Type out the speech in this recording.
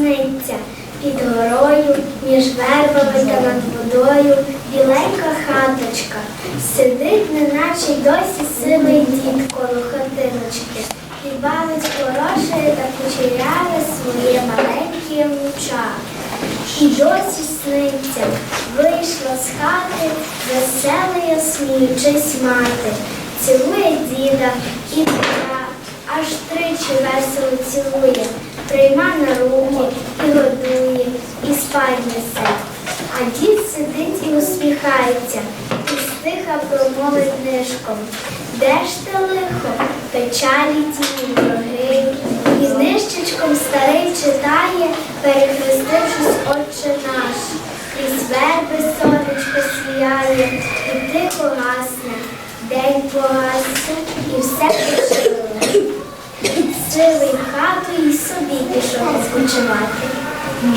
сниться. Під горою, між вербами та над водою, біленька хаточка. Сидить, неначе й досі сивий дід коло хатиночки. І бавить хороше та кучеряве своє маленьке луча. І досі сниться, вийшла з хати, веселая, сміючись мати, цілує діда і дитя, аж тричі весело цілує, і несе. А дід сидить і усміхається, і стиха промовить нишком. Де ж ти лихо, печалі тіні дорогий, і нищечком старий читає, перехрестившись Отче наш. Крізь верби сонечко сіяє, і тихо гасне, день погасся, і все почило. Сивий хату і собі пішов відпочивати.